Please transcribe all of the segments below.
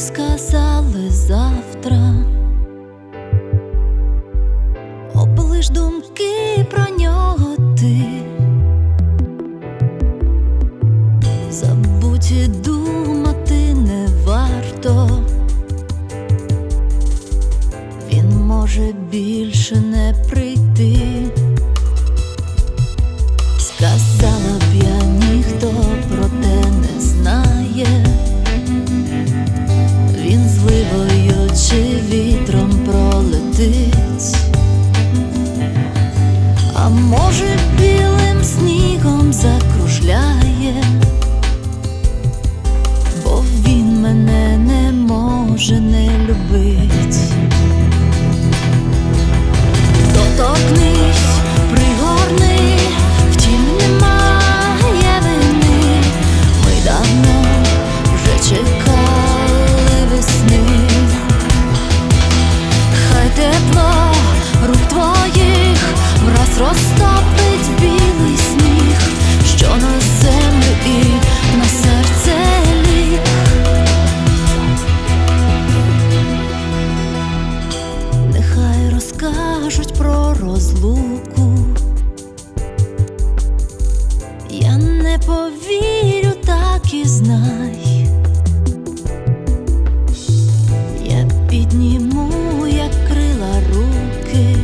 сказали завтра. Облиш думки про нього ти. Забудь думати не варто. Він може більше не прийти. Може снігом закружляє, бо він мене не може не любить. Розлуку. Я не повірю, так і знай. Я підніму, як крила руки,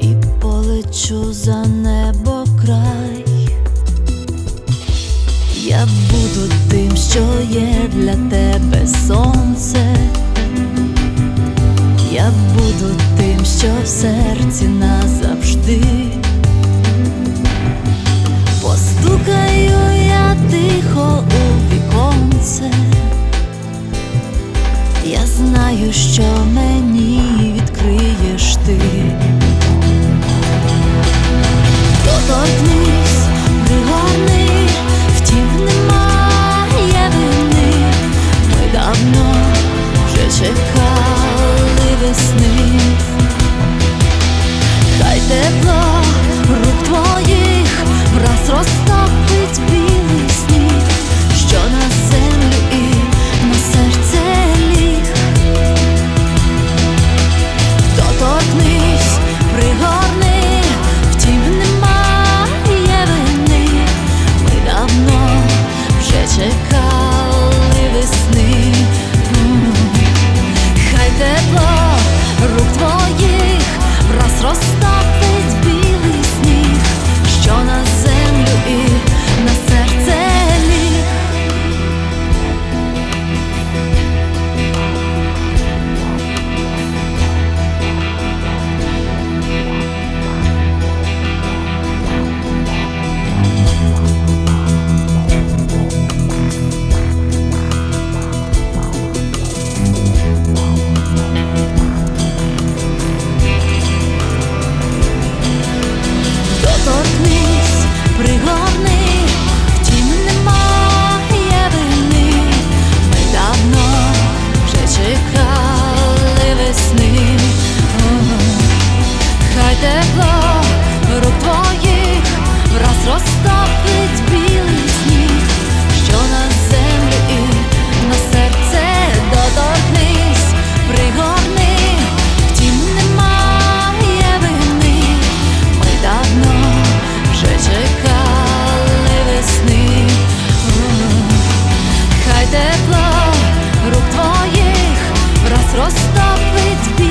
і полечу за небо край. Я буду тим, що є для тебе сонце. Я буду тим, що в серці назавжди. Постукаю я тихо у віконце. Я знаю, що мені відкриєш ти. Доторкнись, stop it.